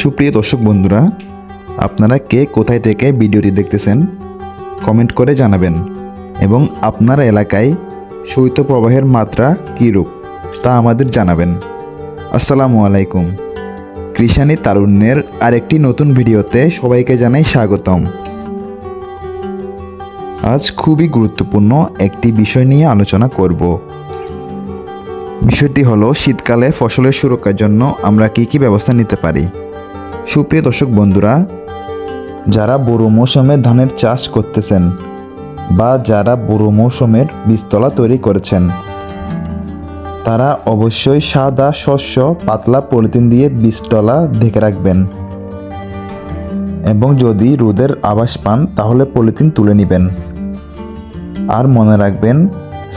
সুপ্রিয় দর্শক বন্ধুরা, আপনারা কে কোথায় থেকে ভিডিওটি দেখতেছেন, কমেন্ট করে জানাবেন এবং আপনার এলাকায় শৈত্যপ্রবাহের মাত্রা কীরূপ তা আমাদের জানাবেন। আসসালামু আলাইকুম। কৃষানি তারুণ্যের আরেকটি নতুন ভিডিওতে সবাইকে জানাই স্বাগতম। আজ খুবই গুরুত্বপূর্ণ একটি বিষয় নিয়ে আলোচনা করব। বিষয়টি হলো শীতকালে ফসলের সুরক্ষার জন্য আমরা কী কী ব্যবস্থা নিতে পারি? সুপ্রিয় দর্শক বন্ধুরা, যারা বড়ো মৌসুমে ধানের চাষ করতেছেন বা যারা বড়ো মৌসুমের বীজতলা তৈরি করেছেন, তারা অবশ্যই সাদা, শস্য, পাতলা পলিথিন দিয়ে বীজতলা ঢেকে রাখবেন এবং যদি রোদের আভাস পান, তাহলে পলিথিন তুলে নেবেন। আর মনে রাখবেন,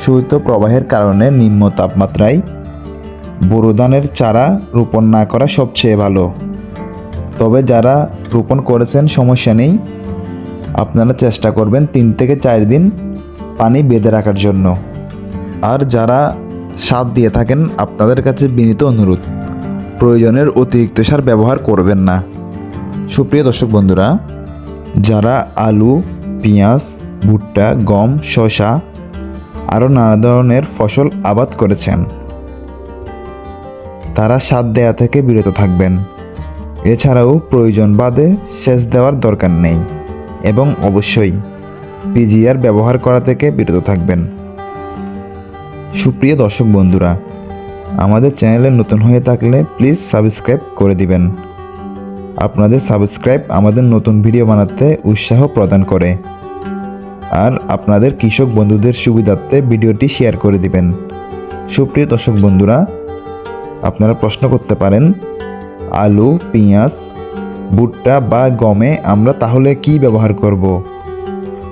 শৈত্য প্রবাহের কারণে নিম্ন তাপমাত্রায় বোরো ধানের চারা রোপণ না করা সবচেয়ে ভালো। তবে যারা রোপণ করেছেন, সমস্যা নেই। আপনারা চেষ্টা করবেন তিন থেকে চার দিন পানি বেঁধে রাখার জন্য। আর যারা সার দিয়ে থাকেন, আপনাদের কাছে বিনীত অনুরোধ, প্রয়োজনের অতিরিক্ত সার ব্যবহার করবেন না। সুপ্রিয় দর্শক বন্ধুরা, যারা আলু, পেঁয়াজ, ভুট্টা, গম, শসা, আরও নানা ধরনের ফসল আবাদ করেছেন, তারা সার দেয়া থেকে বিরত থাকবেন। এছাড়াও প্রয়োজন বাদে সেচ দেওয়ার দরকার নেই এবং অবশ্যই পিজিআর ব্যবহার করা থেকে বিরত থাকবেন। সুপ্রিয় দর্শক বন্ধুরা, আমাদের চ্যানেলে নতুন হয়ে থাকলে প্লিজ সাবস্ক্রাইব করে দিবেন। আপনাদের সাবস্ক্রাইব আমাদের নতুন ভিডিও বানাতে উৎসাহ প্রদান করে। আর আপনাদের কৃষক বন্ধুদের সুবিধার্থে ভিডিওটি শেয়ার করে দিবেন। সুপ্রিয় দর্শক বন্ধুরা, আপনারা প্রশ্ন করতে পারেন আলু, পেঁয়াজ, ভুট্টা বা গমে আমরা তাহলে কি ব্যবহার করব।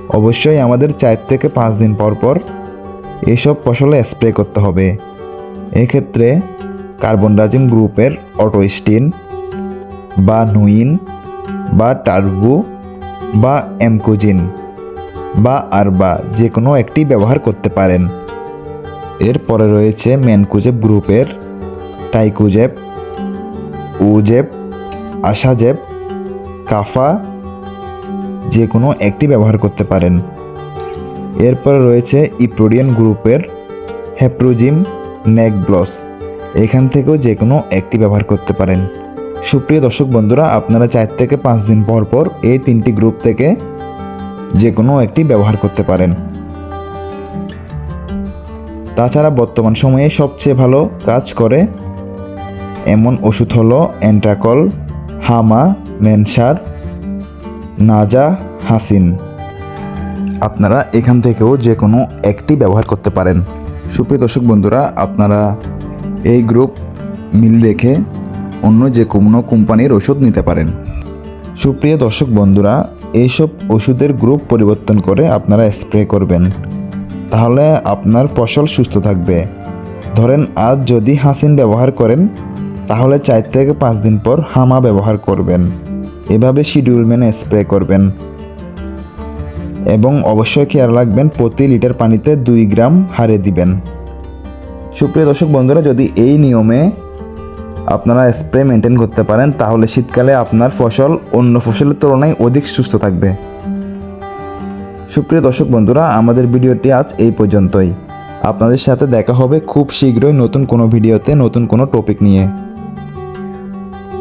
অবশ্যই আমাদের চার থেকে পাঁচ দিন পর পর এসব ফসলে স্প্রে করতে হবে এক্ষেত্রে কার্বন ডাইজিম গ্রুপের অটোস্টিন বা নুইন বা টার্বো বা এমকোজিন বা আরবা যে কোনো একটি ব্যবহার করতে পারেন এরপরে রয়েছে ম্যানকুজেব গ্রুপের টাইকুজেব উজেব, আশাজেব, কাফা যে কোনো একটি ব্যবহার করতে পারেন। এরপর রয়েছে ইপ্রোডিয়ান গ্রুপের হেপ্রোজিম নেকব্লস এখান থেকেও যে কোনো একটি ব্যবহার করতে পারেন। সুপ্রিয় দর্শক বন্ধুরা, আপনারা চার থেকে পাঁচ দিন পর পর এই তিনটি গ্রুপ থেকে যে কোনো একটি ব্যবহার করতে পারেন। তাছাড়া বর্তমান সময়ে সবচেয়ে ভালো কাজ করে এমন ওষুধ হলো অ্যান্ট্রাকল হামা, মেনসার, নাজা, হাসিন। আপনারা এখান থেকেও যে কোনো একটি ব্যবহার করতে পারেন। সুপ্রিয় দর্শক বন্ধুরা, আপনারা এই গ্রুপ মিল রেখে অন্য যে কোনো কোম্পানির ওষুধ নিতে পারেন। সুপ্রিয় দর্শক বন্ধুরা, এইসব ওষুধের গ্রুপ পরিবর্তন করে আপনারা স্প্রে করবেন। তাহলে আপনার ফসল সুস্থ থাকবে। ধরেন, আজ যদি হাসিন ব্যবহার করেন তাহলে চার থেকে পাঁচ দিন পর হামা ব্যবহার করবেন। এভাবে শিডিউল মেনে স্প্রে করবেন। এবং অবশ্যই খেয়াল রাখবেন প্রতি লিটার পানিতে দুই গ্রাম হারে দিবেন। সুপ্রিয় দর্শক বন্ধুরা, যদি এই নিয়মে আপনারা স্প্রে মেনটেন করতে পারেন, তাহলে শীতকালে আপনার ফসল অন্য ফসলের তুলনায় অধিক সুস্থ থাকবে। সুপ্রিয় দর্শক বন্ধুরা, আমাদের ভিডিওটি আজ এই পর্যন্তই। আপনাদের সাথে দেখা হবে খুব শীঘ্রই নতুন কোনো ভিডিওতে, নতুন কোনো টপিক নিয়ে।